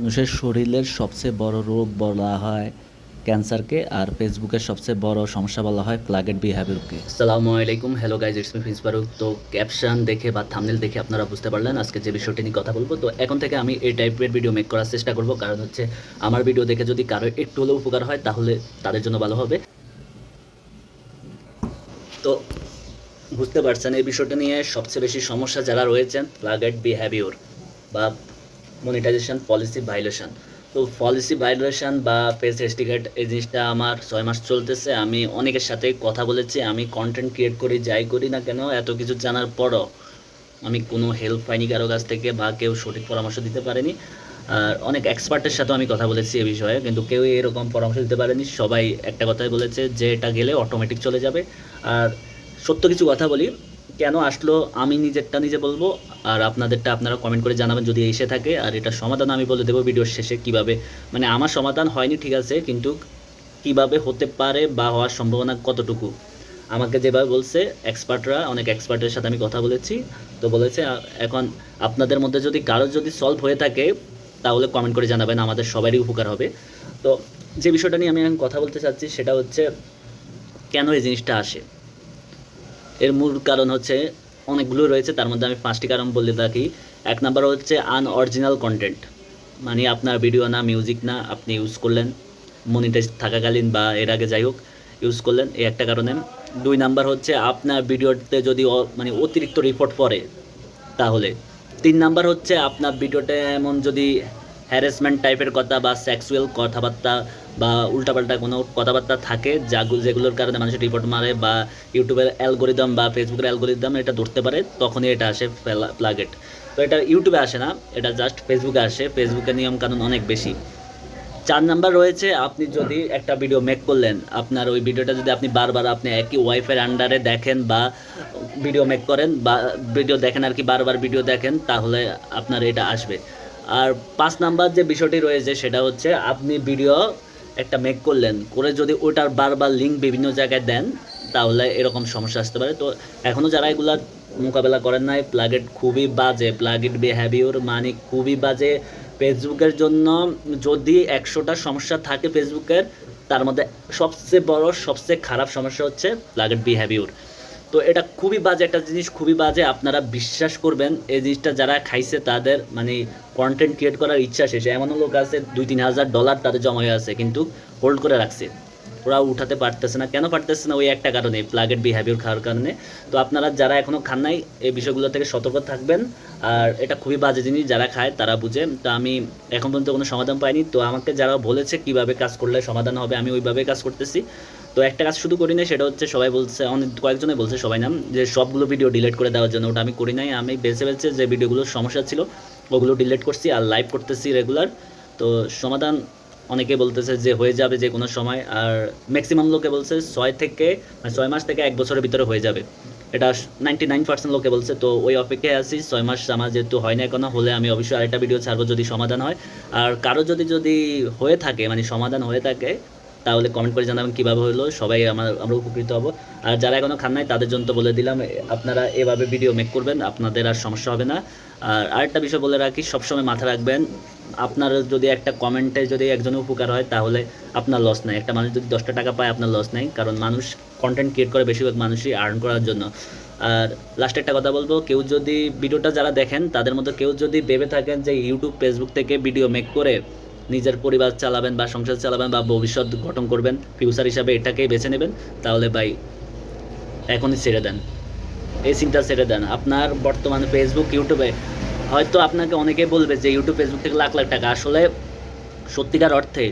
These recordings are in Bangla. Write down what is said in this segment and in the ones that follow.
মানুষের শরীরের সবচেয়ে বড় রোগ বলা হয় ক্যান্সারকে, আর ফেসবুকের সবচেয়ে বড় সমস্যা বলা হয় প্লাগেড বিহেভিয়ারকে। আসসালামু আলাইকুম, হ্যালো গাইজ ইটস মি ফিন্স তো ক্যাপশন দেখে বা থামনেল দেখে আপনারা বুঝতে পারলেন আজকে যে বিষয়টি নিয়ে কথা বলব। তো এখন থেকে আমি এই টাইপের ভিডিও মেক করার চেষ্টা করব। কারণ হচ্ছে আমার ভিডিও দেখে যদি কারও একটু হলেও উপকার হয়, তাহলে তাদের জন্য ভালো হবে। তো বুঝতে পারছেন এই বিষয়টা নিয়ে সবচেয়ে বেশি সমস্যা যারা রয়েছেন, প্লাগেড বিহেভিওর বা মনিটাইজেশন পলিসি ভাইলেশন তো পলিসি ভাইলেশন বা পেজ রেস্টিকেট এই জিনিসটা আমার ছয় মাস চলতেছে। আমি অনেকের সাথে কথা বলেছি, আমি কন্টেন্ট ক্রিয়েট করি, যাই করি না কেন, এত কিছু জানার পরও আমি কোনো হেল্প পাইনি কারও কাছ থেকে বা কেউ সঠিক পরামর্শ দিতে পারেনি। আর অনেক এক্সপার্টের সাথেও আমি কথা বলেছি এ বিষয়ে, কিন্তু কেউ এরকম পরামর্শ দিতে পারেনি। সবাই একটা কথাই বলেছে যে এটা গেলে অটোমেটিক চলে যাবে। আর সত্য কিছু কথা বলি কেন আসলো, আমি নিজেরটা নিজে বলব, আর আপনাদেরটা আপনারা কমেন্ট করে জানাবেন যদি এসে থাকে, আর এটা সমাধান আমি বলে দেবো ভিডিওর শেষে কীভাবে। মানে আমার সমাধান হয়নি, ঠিক আছে, কিন্তু কীভাবে হতে পারে বা হওয়ার সম্ভাবনা কতটুকু? আমাকে যেভাবে বলছে এক্সপার্টরা অনেক এক্সপার্টের সাথে আমি কথা বলেছি, তো বলেছে এখন আপনাদের মধ্যে যদি কারও যদি সলভ হয়ে থাকে, তাহলে কমেন্ট করে জানাবেন, আমাদের সবারই উপকার হবে। তো যে বিষয়টা নিয়ে আমি এখন কথা বলতে চাচ্ছি, সেটা হচ্ছে, কেন এই জিনিসটা আসে? এর মূল কারণ হচ্ছে অনেকগুলো রয়েছে, তার মধ্যে আমি পাঁচটি কারণ বলে থাকি। এক নাম্বার হচ্ছে আনঅরিজিনাল কন্টেন্ট মানে আপনার ভিডিও না মিউজিক না, আপনি ইউজ করলেন মনিটাইজ থাকাকালীন বা এর আগে যাই হোক ইউজ করলেন, এই একটা কারণে। দুই নাম্বার হচ্ছে আপনার ভিডিওতে যদি মানে অতিরিক্ত রিপোর্ট পড়ে, তাহলে। তিন নাম্বার হচ্ছে আপনার ভিডিওতে এমন যদি হ্যারাসমেন্ট টাইপের কথা বা সেক্সুয়াল কথাবার্তা বা উল্টাপাল্টা কোনো কথাবার্তা থাকে, যা যেগুলোর কারণে মানুষের রিপোর্ট মারে বা ইউটিউবের অ্যালগোরিদম বা ফেসবুকের অ্যালগোরিদম এটা ধরতে পারে, তখনই এটা আসে প্লাগেট তো এটা ইউটিউবে আসে না, এটা জাস্ট ফেসবুকে আসে। ফেসবুকের নিয়ম কানুন অনেক বেশি। চার নাম্বার রয়েছে, আপনি যদি একটা ভিডিও মেক করলেন, আপনার ওই ভিডিওটা যদি আপনি বারবার আপনি একই ওয়াইফের আন্ডারে দেখেন বা ভিডিও মেক করেন বা ভিডিও দেখেন আর কি, বারবার ভিডিও দেখেন, তাহলে আপনার এটা আসবে। আর পাঁচ নাম্বার যে বিষয়টি রয়েছে সেটা হচ্ছে আপনি ভিডিও একটা মেক করলেন, করে যদি ওটার বারবার লিঙ্ক বিভিন্ন জায়গায় দেন, তাহলে এরকম সমস্যা আসতে পারে। তো এখনও যারা এগুলা মোকাবেলা করেন নাই প্লাগেট খুবই বাজে প্লাগেট বিহেভিওর মানে খুবই বাজে। ফেসবুকের জন্য যদি একশোটা সমস্যা থাকে ফেসবুকের, তার মধ্যে সবচেয়ে বড়, সবচেয়ে খারাপ সমস্যা হচ্ছে প্লাগেট বিহেভিওর তো এটা খুবই বাজে একটা জিনিস, খুবই বাজে। আপনারা বিশ্বাস করবেন, এই জিনিসটা যারা খাইছে তাদের মানে কন্টেন্ট ক্রিয়েট করার ইচ্ছা শেষে। এমনও লোক আছে দুই তিন হাজার ডলার তাদের জমা হয়ে আছে, কিন্তু হোল্ড করে রাখছে। ওরা উঠাতে পারতেছে না। কেন পারতেছে না? ওই একটা কারণে প্লাগেট বিহেভিয়ার খাওয়ার কারণে। তো আপনারা যারা এখনও খান নাই, এই বিষয়গুলো থেকে সতর্ক থাকবেন। আর এটা খুবই বাজে জিনিস, যারা খায় তারা বুঝে। তো আমি এখন পর্যন্ত কোনো সমাধান পাইনি। তো আমাকে যারা বলেছে কীভাবে কাজ করলে সমাধান হবে, আমি ওইভাবে কাজ করতেছি। তো একটা কাজ শুধু করি নাই, সেটা হচ্ছে সবাই বলছে, অনেক কয়েকজনে বলছে সবাই নাম, যে সবগুলো ভিডিও ডিলিট করে দেওয়ার জন্য। ওটা আমি করি নাই, আমি বেছে বেছে যে ভিডিওগুলোর সমস্যা ছিল, ওগুলো ডিলিট করছি আর লাইভ করতেছি রেগুলার তো সমাধান, অনেকে বলতেছে যে হয়ে যাবে যে কোনো সময়, আর ম্যাক্সিমাম লোকে বলছে ছয় থেকে মানে ছয় মাস থেকে এক বছরের ভিতরে হয়ে যাবে। এটা নাইনটি নাইন পার্সেন্ট লোকে বলছে, তো ওই অপেক্ষায় আছি, ছয় মাস আমার যেহেতু হয় না এখনও, হলে আমি অবশ্যই আরেকটা ভিডিও ছাড়বো যদি সমাধান হয়। আর কারও যদি যদি হয়ে থাকে মানে সমাধান হয়ে থাকে তাহলে কমেন্ট করে জানাবেন কীভাবে হলো। সবাই আমার, আমরা উপকৃত হব। আর যারা এখনও খান নাই, তাদের জন্য তো বলে দিলাম আপনারা এভাবে ভিডিও মেক করবেন, আপনাদের আর সমস্যা হবে না। আর আরেকটা বিষয় বলে রাখি, সবসময় মাথা রাখবেন, আপনার যদি একটা কমেন্টে যদি একজনের উপকার হয়, তাহলে আপনার লস নাই। একটা মানুষ যদি দশটা টাকা পায়, আপনার লস নাই। কারণ মানুষ কন্টেন্ট ক্রিয়েট করে বেশিরভাগ মানুষই আর্ন করার জন্য। আর লাস্টে একটা কথা বলব, কেউ যদি ভিডিওটা যারা দেখেন, তাদের মধ্যে কেউ যদি ভেবে থাকেন যে ইউটিউব ফেসবুক থেকে ভিডিও মেক করে নিজের পরিবার চালাবেন বা সংসার চালাবেন বা ভবিষ্যৎ গঠন করবেন ফিউচার হিসাবে এটাকেই বেছে নেবেন, তাহলে ভাই এখনই ছেড়ে দেন। এই চিন্তা ছেড়ে দেন। আপনার বর্তমানে ফেসবুক ইউটিউবে হয়তো আপনাকে অনেকেই বলবে যে ইউটিউব ফেসবুক থেকে লাখ লাখ টাকা। আসলে সত্যিকার অর্থে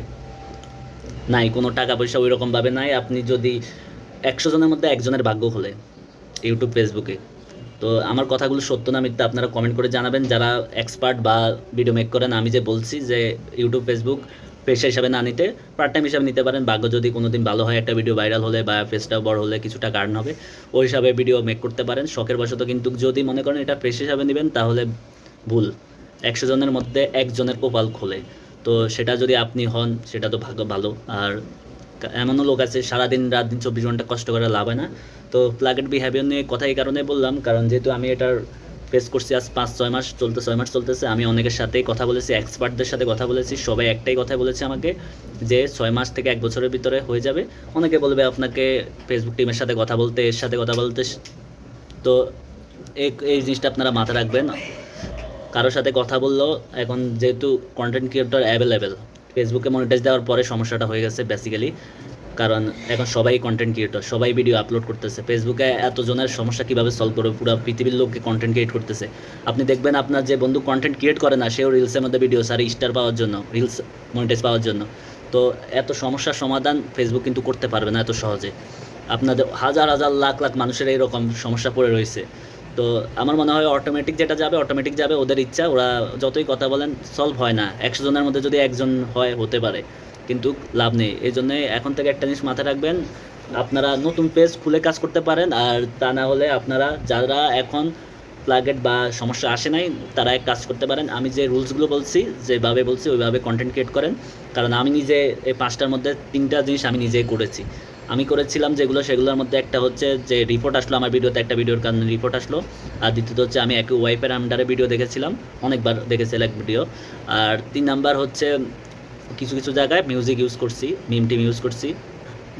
নাই, কোনো টাকা পয়সা ওই রকমভাবে নাই। আপনি যদি একশো জনের মধ্যে একজনের ভাগ্য হলে ইউটিউব ফেসবুকে তো আমার কথাগুলো সত্য না মিথ্যা আপনারা কমেন্ট করে জানাবেন। যারা এক্সপার্ট বা ভিডিও মেক করেন, আমি যে বলছি যে ইউটিউব ফেসবুক পেশা হিসাবে না নিতে পার্ট টাইম হিসাবে নিতে পারেন। ভাগ্য যদি কোনো দিন ভালো হয়, একটা ভিডিও ভাইরাল হলে বা ফেসটা বড় হলে কিছুটা কারণ হবে, ওই হিসাবে ভিডিও মেক করতে পারেন। শখের বশত কিন্তু যদি মনে করেন এটা পেশা হিসাবে নেবেন, তাহলে ভুল। একশো জনের মধ্যে একজনের কপাল খোলে। তো সেটা যদি আপনি হন, সেটা তো ভাগ্য ভালো। আর এমনও লোক আছে, সারাদিন রাত দিন চব্বিশ ঘণ্টা কষ্ট করে লাভ হয় না। তো প্লাগেট বিহেভিয়ার নিয়ে কথা এই কারণে বললাম, কারণ যেহেতু আমি এটার ফেস করছি আজ পাঁচ, ছয় মাস চলতে, ছয় মাস চলতেছে, আমি অনেকের সাথেই কথা বলেছি এক্সপার্টদের সাথে কথা বলেছি, সবাই একটাই কথা বলেছে আমাকে যে ছয় মাস থেকে এক বছরের ভিতরে হয়ে যাবে। অনেকে বলবে আপনাকে ফেসবুক টিমের সাথে কথা বলতে, এর সাথে কথা বলতে তো এই জিনিসটা আপনারা মাথায় রাখবেন। কারোর সাথে কথা বললেও এখন যেহেতু কন্টেন্ট ক্রিয়েটর অ্যাভেলেবেল ফেসবুকে মনিটাইজ দেওয়ার পরে সমস্যাটা হয়ে গেছে বেসিক্যালি কারণ এখন সবাই কন্টেন্ট ক্রিয়েটর সবাই ভিডিও আপলোড করতেছে। ফেসবুকে এতজনের সমস্যা কীভাবে সলভ করবে? পুরো পৃথিবীর লোককে কন্টেন্ট ক্রিয়েট করতেছে। আপনি দেখবেন আপনার যে বন্ধু কন্টেন্ট ক্রিয়েট করে না, সেও রিলসের মধ্যে ভিডিও সারি স্টার পাওয়ার জন্য রিলস মনিটাইজ পাওয়ার জন্য। তো এত সমস্যার সমাধান ফেসবুক কিন্তু করতে পারবে না এত সহজে। আপনাদের হাজার হাজার, লাখ লাখ মানুষের এইরকম সমস্যা পড়ে রয়েছে। তো আমার মনে হয় অটোমেটিক যেটা যাবে অটোমেটিক যাবে, ওদের ইচ্ছা। ওরা যতই কথা বলেন সলভ হয় না। একশো জনের মধ্যে যদি একজন হয়, হতে পারে। কিন্তু লাভ নেই। এই জন্যে এখন থেকে একটা জিনিস মাথায় রাখবেন, আপনারা নতুন পেজ খুলে কাজ করতে পারেন, আর তা না হলে আপনারা যারা এখন প্লাগেট বা সমস্যা আসে নাই, তারা এক কাজ করতে পারেন। আমি যে রুলসগুলো বলছি, যেভাবে বলছি, ওইভাবে কন্টেন্ট ক্রিয়েট করেন। কারণ আমি নিজে এই পাঁচটার মধ্যে তিনটা জিনিস আমি নিজেই করেছি। আমি করেছিলাম যেগুলো, সেগুলোর মধ্যে একটা হচ্ছে যে রিপোর্ট আসলো আমার ভিডিওতে, একটা ভিডিওর কারণে রিপোর্ট আসলো। আর দ্বিতীয়ত হচ্ছে আমি একই ওয়াইফের আন্ডারে ভিডিও দেখেছিলাম, অনেকবার দেখেছিলাম এক ভিডিও আর তিন নাম্বার হচ্ছে কিছু কিছু জায়গায় মিউজিক ইউজ করছি মিম টিম ইউজ করছি।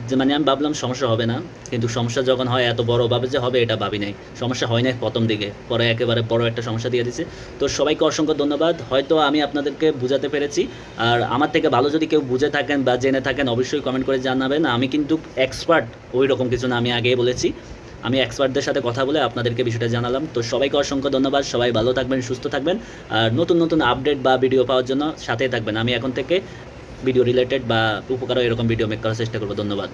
যে মানে আমি ভাবলাম সমস্যা হবে না, কিন্তু সমস্যা যখন হয় এত বড়োভাবে যে হবে এটা ভাবি নাই। সমস্যা হয় নাই প্রথম দিকে, পরে একেবারে বড় একটা সমস্যা দিয়ে দিছে। তো সবাইকে অসংখ্য ধন্যবাদ। হয়তো আমি আপনাদেরকে বুঝাতে পেরেছি। আর আমার থেকে ভালো যদি কেউ বুঝে থাকেন বা জেনে থাকেন, অবশ্যই কমেন্ট করে জানাবেন। আমি কিন্তু এক্সপার্ট ওই রকম কিছু না, আমি আগেই বলেছি। আমি এক্সপার্টদের সাথে কথা বলে আপনাদেরকে বিষয়টা জানালাম। তো সবাইকে অসংখ্য ধন্যবাদ। সবাই ভালো থাকবেন, সুস্থ থাকবেন। আর নতুন নতুন আপডেট বা ভিডিও পাওয়ার জন্য সাথেই থাকবেন। আমি এখন থেকে ভিডিও রিলেটেড বা উপকারও এরকম ভিডিও মেক করার চেষ্টা করব। ধন্যবাদ।